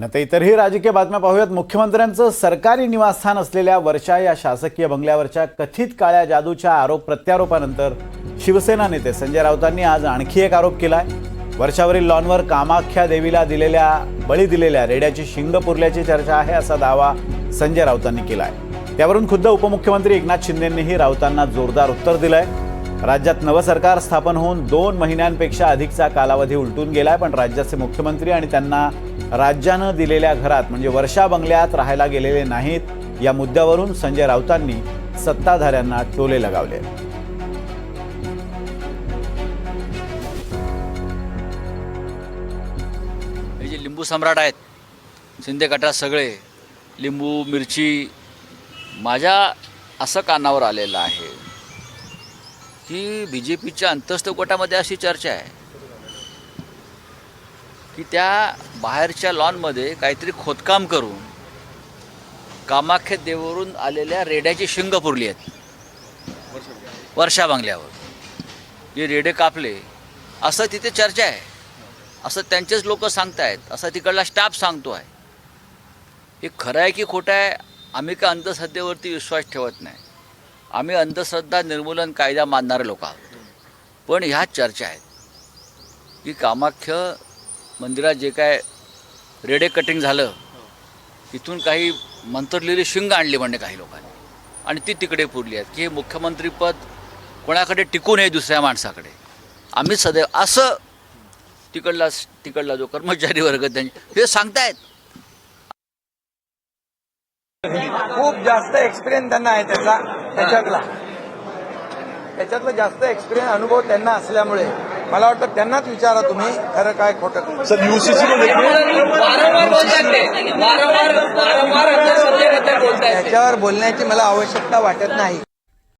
आणि आता इतरही राजकीय बातम्या पाहूयात. मुख्यमंत्र्यांचं सरकारी निवासस्थान असलेल्या वर्षा या शासकीय बंगल्यावरच्या कथित काळ्या जादूच्या आरोप प्रत्यारोपानंतर शिवसेना नेते संजय राऊतांनी आज आणखी एक आरोप केलाय. वर्षावरील लॉनवर कामाख्या देवीला दिलेल्या बळी दिलेल्या रेड्याची शिंग पुरल्याची चर्चा आहे असा दावा संजय राऊतांनी केलाय. त्यावरून खुद्द उपमुख्यमंत्री एकनाथ शिंदेंनीही राऊतांना जोरदार उत्तर दिलंय. राज्यात नवं सरकार स्थापन होऊन दोन महिन्यांपेक्षा अधिकचा कालावधी उलटून गेलाय पण राज्याचे मुख्यमंत्री आणि त्यांना राज्यानं दिलेल्या घरात म्हणजे वर्षा बंगल्यात राहायला गेलेले नाहीत या मुद्द्यावरून संजय राऊतांनी सत्ताधाऱ्यांना टोले लगावले. हे जे लिंबू सम्राट आहेत शिंदे गटात सगळे लिंबू मिरची माझ्या असं कानावर आलेलं आहे की बी जे पीच्या अंतस्थ गटामध्ये अशी चर्चा आहे की त्या बाहेरच्या लॉनमध्ये काहीतरी खोदकाम करून कामाख्या देवरून आलेल्या रेड्याची शिंग पुरली आहेत. वर्षा बांगल्यावर. जे रेडे कापले असं तिथे चर्चा आहे. असं त्यांचेच लोक सांगतायत असं तिकडला स्टाफ सांगतो आहे हे खरं आहे की खोटं आहे? आम्ही काय अंधश्रद्धेवरती विश्वास ठेवत नाही. आम्ही अंधश्रद्धा निर्मूलन कायदा मानणारे लोक आहोत. पण ह्या चर्चा आहेत. की कामाख्य मंदिरात जे काय रेडे कटिंग झालं इथून काही मंत्रलेली शिंग आणली म्हणजे काही लोकांनी. आणि ती तिकडे पुरली आहेत. की हे मुख्यमंत्रीपद कोणाकडे टिकू नये दुसऱ्या माणसाकडे. आम्ही सदैव असं तिकडला तिकडला जो कर्मचारी वर्ग त्यांचे हे सांगतायत. खूप जास्त एक्सपिरियन्स त्यांना आहे त्याचा त्याच्यातला. त्याच्यातला जास्त एक्सपिरियन्स अनुभव त्यांना असल्यामुळे. मला वाटतं त्यांनाच विचारा तुम्ही खरं काय खोटं सर यूसीसी. त्याच्यावर बोलण्याची मला आवश्यकता वाटत नाही.